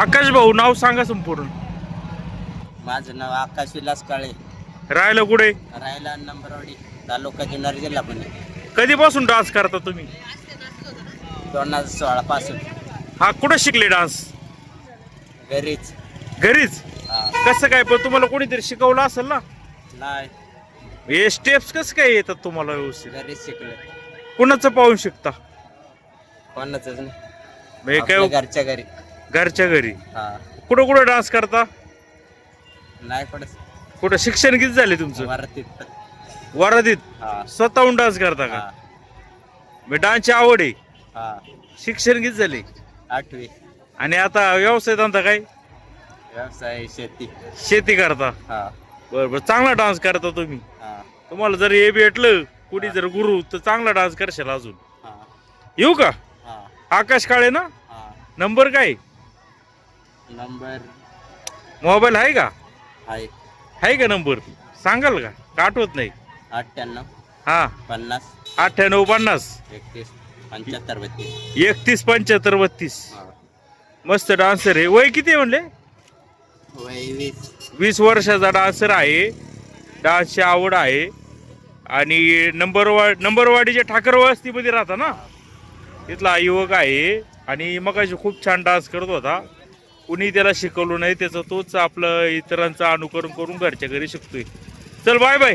आकाश भाऊ नाव सांगा संपूर्ण. माझं नाव आकाश विलास काळे. राहायला कुठे? राहायला नंबरवाडी तालुका जुन्नर जिल्हा पुणे. कधीपासून डान्स करता तुम्ही? दोन हजार सोळा पासून. हा कुठं शिकले डान्स? घरीच. घरीच? हा. कसं काय पण तुम्हाला कोणीतरी शिकवलं असेल ना? नाही. हे स्टेप्स कसं काय येतात तुम्हाला व्यवस्थित? घरीच शिकलो. कुणाचं पाहून शिकता? कोणाच नाही. आपल्या काय घरच्या घरी. घरच्या घरी. हा. कुठं कुठं डान्स करता? नाही पडत. कुठं? शिक्षण किती झाले तुमचं? वरातीत. वरातीत? हा. स्वतःहून डान्स करता का? मी डान्सची आवड आहे. हा. शिक्षण किती झाले? आठवी. आणि आता व्यवसाय धंदा काय? व्यवसाय शेती. शेती करता? हा. बरं बरं. चांगला डान्स करता तुम्ही. हा. तुम्हाला जर हे भेटलं कुणी जर गुरु तर चांगला डान्स करशाल अजून. हा. येऊ का? हा. आकाश काळे ना? हा. नंबर काय? नंबर मोबाईल आहे का? आहे. आहे का नंबर? सांगाल का? का आठवत नाही? अठ्ठ्याण्णव. हा. पन्नास. अठ्ठ्याण्णव पन्नास. एकतीस पंच्याहत्तर बत्तीस. एकतीस पंच्याहत्तर बत्तीस. मस्त डान्सर आहे. वय किती आहे म्हणले? वय वीस. वीस वर्षाचा डान्सर आहे. डान्सची आवड आहे. आणि नंबरवा नंबरवाडीच्या ठाकर वस्तीमध्ये राहता ना? तिथला युवक आहे. आणि मगाशी खूप छान डान्स करत होता. कुणी त्याला शिकवलं नाही त्याचं तोच आपलं इतरांचं अनुकरण करून घरच्या घरी शिकतोय. चल बाय बाय